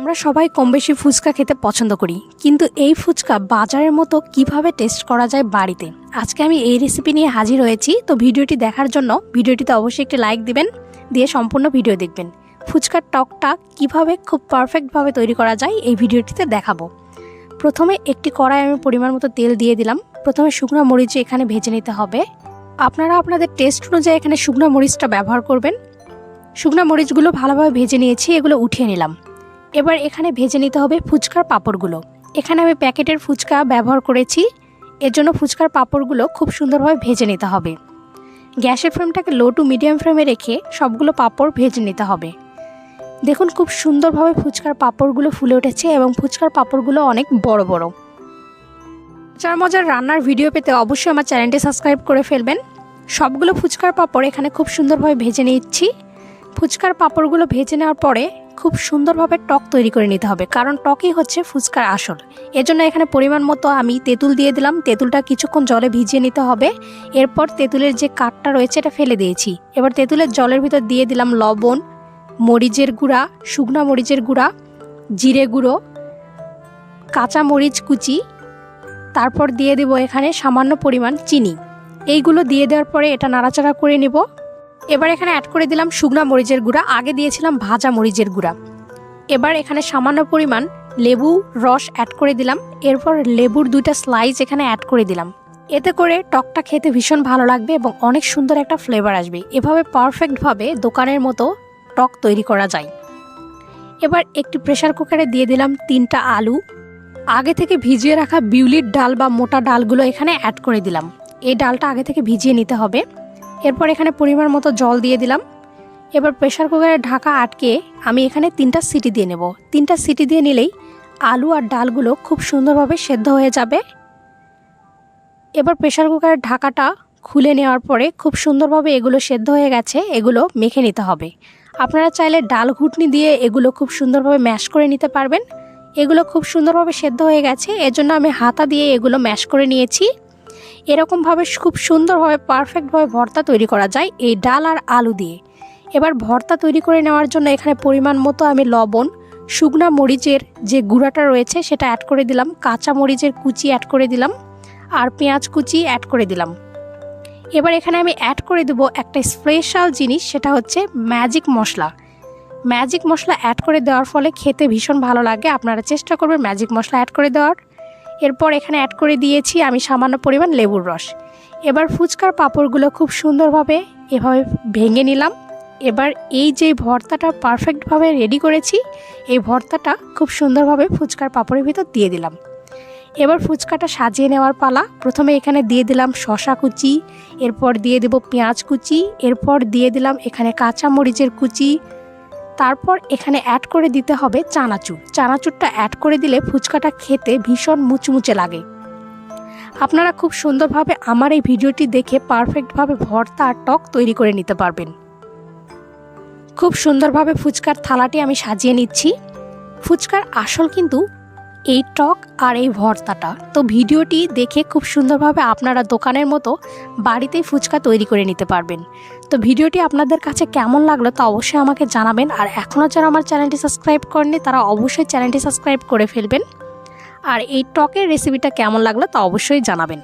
আমরা সবাই কম বেশি ফুচকা খেতে পছন্দ করি, কিন্তু এই ফুচকা বাজারের মতো কীভাবে টেস্ট করা যায় বাড়িতে? আজকে আমি এই রেসিপি নিয়ে হাজির হয়েছি, তো ভিডিওটি দেখার জন্য ভিডিওটিতে অবশ্যই একটি লাইক দিবেন, দিয়ে সম্পূর্ণ ভিডিও দেখবেন। ফুচকার টকটা কীভাবে খুব পারফেক্টভাবে তৈরি করা যায় এই ভিডিওটিতে দেখাবো। প্রথমে একটি কড়াই আমি পরিমাণ মতো তেল দিয়ে দিলাম। প্রথমে শুকনো মরিচ এখানে ভেজে নিতে হবে। আপনারা আপনাদের টেস্ট অনুযায়ী এখানে শুকনো মরিচটা ব্যবহার করবেন। শুকনো মরিচগুলো ভালোভাবে ভেজে নিয়েছি, এগুলো উঠিয়ে নিলাম। এবার এখানে ভেজে নিতে হবে ফুচকার পাঁপড়গুলো। এখানে আমি প্যাকেটের ফুচকা ব্যবহার করেছি। এর জন্য ফুচকার পাঁপড়গুলো খুব সুন্দরভাবে ভেজে নিতে হবে। গ্যাসের ফ্লেমটাকে লো টু মিডিয়াম ফ্লেমে রেখে সবগুলো পাঁপড় ভেজে নিতে হবে। দেখুন খুব সুন্দরভাবে ফুচকার পাঁপড়গুলো ফুলে উঠেছে এবং ফুচকার পাঁপড়গুলো অনেক বড় বড়। চার মজার রান্নার ভিডিও পেতে অবশ্যই আমার চ্যানেলটি সাবস্ক্রাইব করে ফেলবেন। সবগুলো ফুচকার পাঁপড় এখানে খুব সুন্দরভাবে ভেজে নিচ্ছি। ফুচকার পাঁপড়গুলো ভেজে নেওয়ার পরে খুব সুন্দরভাবে টক তৈরি করে নিতে হবে, কারণ টকই হচ্ছে ফুচকার আসল। এজন্য এখানে পরিমাণ মতো আমি তেঁতুল দিয়ে দিলাম, তেঁতুলটা কিছুক্ষণ জলে ভিজিয়ে নিতে হবে। এরপর তেঁতুলের যে কাঠটা রয়েছে এটা ফেলে দিয়েছি। এবার তেঁতুলের জলের ভিতর দিয়ে দিলাম লবণ, মরিচের গুঁড়া, শুকনা মরিচের গুঁড়া, জিরে গুঁড়ো, কাঁচা মরিচ কুচি, তারপর দিয়ে দেব এখানে সামান্য পরিমাণ চিনি। এইগুলো দিয়ে দেওয়ার পরে এটা নাড়াচাড়া করে নেব। এবার এখানে অ্যাড করে দিলাম শুকনা মরিচের গুঁড়া, আগে দিয়েছিলাম ভাজা মরিচের গুঁড়া। এবার এখানে সামান্য পরিমাণ লেবু, রস অ্যাড করে দিলাম। এরপর লেবুর দুইটা স্লাইস এখানে অ্যাড করে দিলাম। এতে করে টকটা খেতে ভীষণ ভালো লাগবে এবং অনেক সুন্দর একটা ফ্লেভার আসবে। এভাবে পারফেক্টভাবে দোকানের মতো টক তৈরি করা যায়। এবার একটি প্রেসার কুকারে দিয়ে দিলাম তিনটা আলু। আগে থেকে ভিজিয়ে রাখা বিউলির ডাল বা মোটা ডালগুলো এখানে অ্যাড করে দিলাম। এই ডালটা আগে থেকে ভিজিয়ে নিতে হবে। এরপর এখানে পরিমাণ মতো জল দিয়ে দিলাম। এবার প্রেশার কুকারে ঢাকা আটকে আমি এখানে তিনটা সিটি দিয়ে নেব। তিনটা সিটি দিয়ে নিলেই আলু আর ডালগুলো খুব সুন্দরভাবে সেদ্ধ হয়ে যাবে। এবার প্রেশার কুকারের ঢাকাটা খুলে নেওয়ার পরে খুব সুন্দরভাবে এগুলো সেদ্ধ হয়ে গেছে, এগুলো মেখে নিতে হবে। আপনারা চাইলে ডাল ঘুটনি দিয়ে এগুলো খুব সুন্দরভাবে ম্যাশ করে নিতে পারবেন। এগুলো খুব সুন্দরভাবে সেদ্ধ হয়ে গেছে, এজন্য আমি হাতা দিয়ে এগুলো ম্যাশ করে নিয়েছি। এরকমভাবে খুব সুন্দরভাবে পারফেক্টভাবে ভর্তা তৈরি করা যায় এই ডাল আর আলু দিয়ে। এবার ভর্তা তৈরি করে নেওয়ার জন্য এখানে পরিমাণ মতো আমি লবণ, শুকনা মরিচের যে গুঁড়াটা রয়েছে সেটা অ্যাড করে দিলাম, কাঁচা মরিচের কুচি অ্যাড করে দিলাম আর পেঁয়াজ কুচি অ্যাড করে দিলাম। এবার এখানে আমি অ্যাড করে দেবো একটা স্পেশাল জিনিস, সেটা হচ্ছে ম্যাজিক মশলা। ম্যাজিক মশলা অ্যাড করে দেওয়ার ফলে খেতে ভীষণ ভালো লাগে, আপনারা চেষ্টা করবেন ম্যাজিক মশলা অ্যাড করে দেওয়ার। এরপর এখানে অ্যাড করে দিয়েছি আমি সামান্য পরিমাণ লেবুর রস। এবার ফুচকার পাঁপড়গুলো খুব সুন্দরভাবে এভাবে ভেঙে নিলাম। এবার এই যে ভর্তাটা পারফেক্টভাবে রেডি করেছি, এই ভর্তাটা খুব সুন্দরভাবে ফুচকার পাঁপড়ের ভিতর দিয়ে দিলাম। এবার ফুচকাটা সাজিয়ে নেওয়ার পালা। প্রথমে এখানে দিয়ে দিলাম শশা কুচি, এরপর দিয়ে দেব পেঁয়াজ কুচি, এরপর দিয়ে দিলাম এখানে কাঁচা মরিচের কুচি তারপর এখানে অ্যাড করে দিতে হবে চানাচুর। চানাচুরটা অ্যাড করে দিলে ফুচকাটা খেতে ভীষণ মুচমুচে লাগে। আপনারা খুব সুন্দরভাবে আমার এই ভিডিওটি দেখে পারফেক্টভাবে ভর্তা আর টক তৈরি করে নিতে পারবেন। খুব সুন্দরভাবে ফুচকার থালাটি আমি সাজিয়ে নিচ্ছি। ফুচকার আসল কিন্তু এই টক আর এই ভর্তাটা। তো ভিডিওটি দেখে খুব সুন্দরভাবে আপনারা দোকানের মতো বাড়িতেই ফুচকা তৈরি করে নিতে পারবেন। তো ভিডিওটি আপনাদের কাছে কেমন লাগল তা অবশ্যই আমাকে জানাবেন। আর এখনও যারা আমার চ্যানেলটি সাবস্ক্রাইব করেনি তারা অবশ্যই চ্যানেলটি সাবস্ক্রাইব করে ফেলবেন। আর এই টকের রেসিপিটা কেমন লাগল তা অবশ্যই জানাবেন।